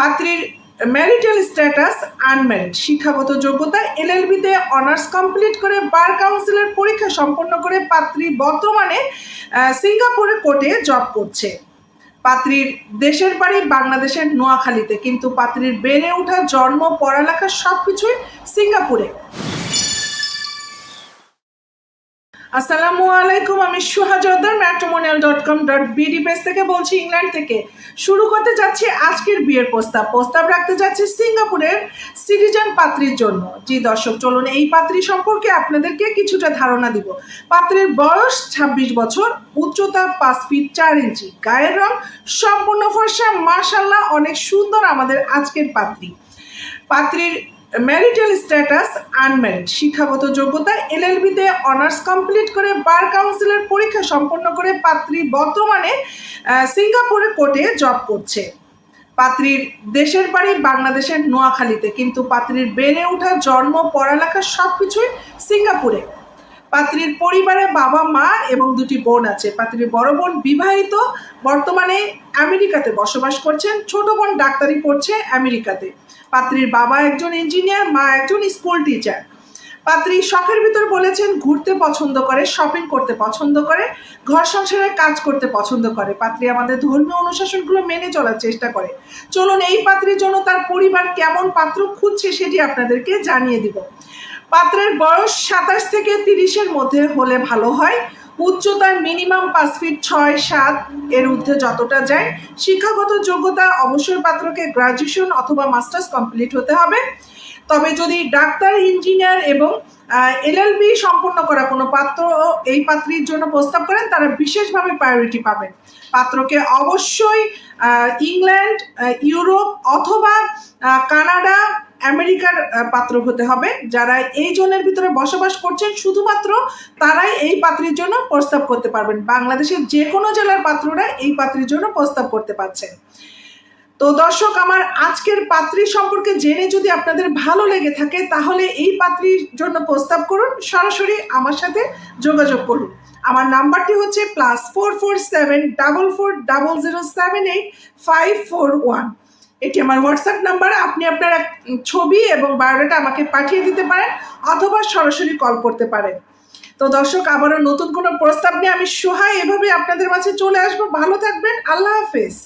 পাত্রীর marital status unmarried শিক্ষাগত যোগ্যতা এলএলবিতে অনার্স কমপ্লিট করে বার কাউন্সিলের পরীক্ষা সম্পন্ন করে পাত্রী বর্তমানে সিঙ্গাপুরে কোর্টে জব করছে। পাত্রীর দেশের বাড়ি বাংলাদেশের নোয়াখালীতে, কিন্তু পাত্রীর বেড়ে ওঠা, জন্ম, পড়ালেখা সব কিছুই সিঙ্গাপুরে। আসসালামু আলাইকুম, আমি সুহাজদার matrimonial dot com dot BD page থেকে বলছি ইংল্যান্ড থেকে। শুরু করতে যাচ্ছি আজকের বিয়ের প্রস্তাব। প্রস্তাব রাখতে যাচ্ছি সিঙ্গাপুরের সিটিজেন পাত্রীর জন্য। জি দর্শক, চলুন এই পাত্রী সম্পর্কে আপনাদেরকে কিছুটা ধারণা দিব। পাত্রীর বয়স ২৬ বছর, উচ্চতা পাঁচ ফিট চার ইঞ্চি। গায়ের রং সম্পূর্ণ ফর্সা মাশাল্লাহ অনেক সুন্দর আমাদের আজকের পাত্রী। পাত্রীর ম্যারিটাল স্ট্যাটাস আনম্যারিড শিক্ষাগত যোগ্যতা এলএলবিতে অনার্স কমপ্লিট করে বার কাউন্সিলের পরীক্ষা সম্পন্ন করে পাত্রী বর্তমানে সিঙ্গাপুরে কোর্টে জব করছে। পাত্রীর দেশের বাড়ি বাংলাদেশের নোয়াখালীতে, কিন্তু পাত্রীর বেড়ে ওঠা, জন্ম, পড়ালেখা সব কিছুই সিঙ্গাপুরে পাত্রীর পরিবারে বাবা, মা এবং দুটি বোন আছে। পাত্রীর বড় বোন বিবাহিত, বর্তমানে আমেরিকাতে বসবাস করছেন। ছোট বোন ডাক্তারি পড়ছে আমেরিকাতে। পাত্রীর বাবা একজন ইঞ্জিনিয়ার মা একজন স্কুল টিচার পাত্রী শখের ভিতর বলেছেন, ঘুরতে পছন্দ করে শপিং করতে পছন্দ করে, ঘর সংসারের কাজ করতে পছন্দ করে। পাত্রী আমাদের ধর্মীয় অনুশাসনগুলো মেনে চলার চেষ্টা করে। চলুন, এই পাত্রীর জন্য তার পরিবার কেমন পাত্র খুঁজছে সেটি আপনাদেরকে জানিয়ে দিব। পাত্রের বয়স সাতাশ থেকে তিরিশের মধ্যে হলে ভালো হয়। উচ্চতার মিনিমাম পাঁচ ফিট ছয়, সাত এর ঊর্ধ্বে যতটা যায়। শিক্ষাগত যোগ্যতা অবশ্যই পাত্রকে গ্রাজুয়েশন অথবা মাস্টার্স কমপ্লিট হতে হবে। তবে যদি ডাক্তার, ইঞ্জিনিয়ার এবং এলএলবি সম্পন্ন করা কোনো পাত্র এই পাত্রীর জন্য প্রস্তাব করেন, তারা বিশেষভাবে প্রায়োরিটি পাবেন। পাত্রকে অবশ্যই ইংল্যান্ড ইউরোপ অথবা কানাডা আমেরিকার পাত্র হতে হবে। যারা এই জোনের ভিতরে বসবাস করছেন, শুধুমাত্র তারাই এই পাত্রীর জন্য প্রস্তাব করতে পারবেন। বাংলাদেশের যে কোনো জেলার পাত্ররা এই পাত্রীর জন্য প্রস্তাব করতে পারছেন। তো দর্শক, আমার আজকের পাত্রী সম্পর্কে জেনে যদি আপনাদের ভালো লেগে থাকে, তাহলে এই পাত্রীর জন্য প্রস্তাব করুন। সরাসরি আমার সাথে যোগাযোগ করুন। আমার নাম্বারটি হচ্ছে plus four four seven double four double zero seven eight five four one এটি আমার হোয়াটসঅ্যাপ নাম্বার আপনি আপনার ছবি এবং বায়োডাটা আমাকে পাঠিয়ে দিতে পারেন অথবা সরাসরি কল করতে পারেন। তো দর্শক, আবারও নতুন কোনো প্রস্তাব নিয়ে আমি সোহায় এভাবে আপনাদের মাঝে চলে আসব। ভালো থাকবেন, আল্লাহ হাফেজ।